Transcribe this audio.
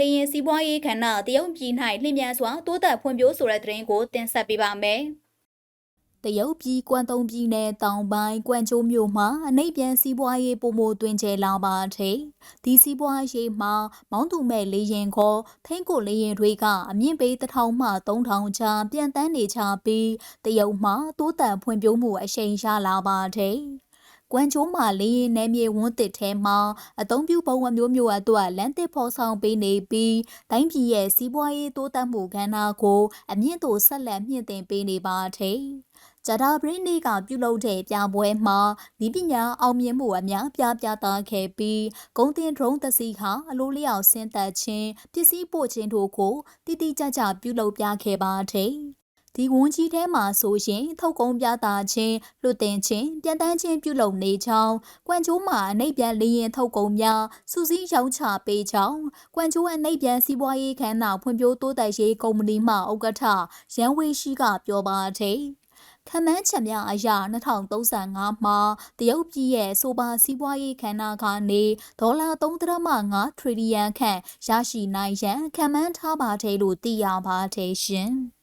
လေရင်စီးပွားရေးခန္ဓာတရုတ်ပြည်၌လျင်မြန်စွာတိုးတက်ဖွံ့ဖြိုးဆိုတဲ့သတင်းကိုတင်ဆက်ပေးပါမယ်။တရုတ်ပြည်ကွမ်တုံပြည်နယ်တောင်ပိုင်းကွမ်ကျိုးမြို့မှာအနှိပ်ပြန်စီးပွားရေးပုံမိုတွင်ကျဲလာပါတဲ့ဒီစီးပွားရေးမှာမောင်းသူမဲ့လေရင်ခေါ်ထိန်းကိုလေရင်တွေကအမြင့်ပေတစ်ထောင်မှ3000ချာပြန်တန်းနေချပြီးတရုတ်မှာတိုးတက်ဖွံ့ဖြိုးမှုအရှိန်ရလာပါတဲ့ ကွမ်ကျိုးမှာလေရင်နယ်မြေဝန်းတစ်ထဲမှာအသုံးပြုပုံဝမျိုးမျိုးအတွက်လမ်းတစ်ဖော်ဆောင်ပေးနေပြီးတိုင်းပြည်ရဲ့စီးပွားရေးတိုးတက်မှုကဏ္ဍကိုအမြင့်သို့ဆက်လက်မြင့်တင်ပေးနေပါတဲ့ဂျာတာဘရင်းနေကပြုလုပ်တဲ့ပြပွဲမှာဤပညာအောင်မြင်မှုအများပြားပြသခဲ့ပြီးဂုံတင်ဒရုန်းတစီဟာအလိုလျောက်ဆင်းသက်ခြင်းပစ္စည်းပို့ခြင်းတို့ကိုတိတိကျကျပြုလုပ်ပြခဲ့ပါတယ်။ ဒီဝန်ကြီးထဲမှာဆိုရင် ထုတ်ကုန်ပြသခြင်းလွတ်တင်ခြင်းပြန်တန်းခြင်းပြုလုပ်နေကြောင်းကွမ်ကျိုးမှာအနှိပ်ပြန်လေရင်ထုတ်ကုန်များစူးစီးရောင်းချပေးကြောင်းကွမ်ကျိုးအနှိပ်ပြန်စီးပွားရေးခန်းနာဖွံ့ဖြိုးတိုးတက်ရေးကုမ္ပဏီမှဥက္ကဋ္ဌရန်ဝေရှိကပြောပါတယ်။ခမန်းချက်များအရ2035မှာတရုတ်ပြည်ရဲ့ဆိုပါစီးပွားရေးခန္ဓာကနေဒေါ်လာ3.5ထရီလီယံခန့်ရရှိနိုင်ရန်ခမန်းထားပါတယ်လို့သိရပါတယ်ရှင်။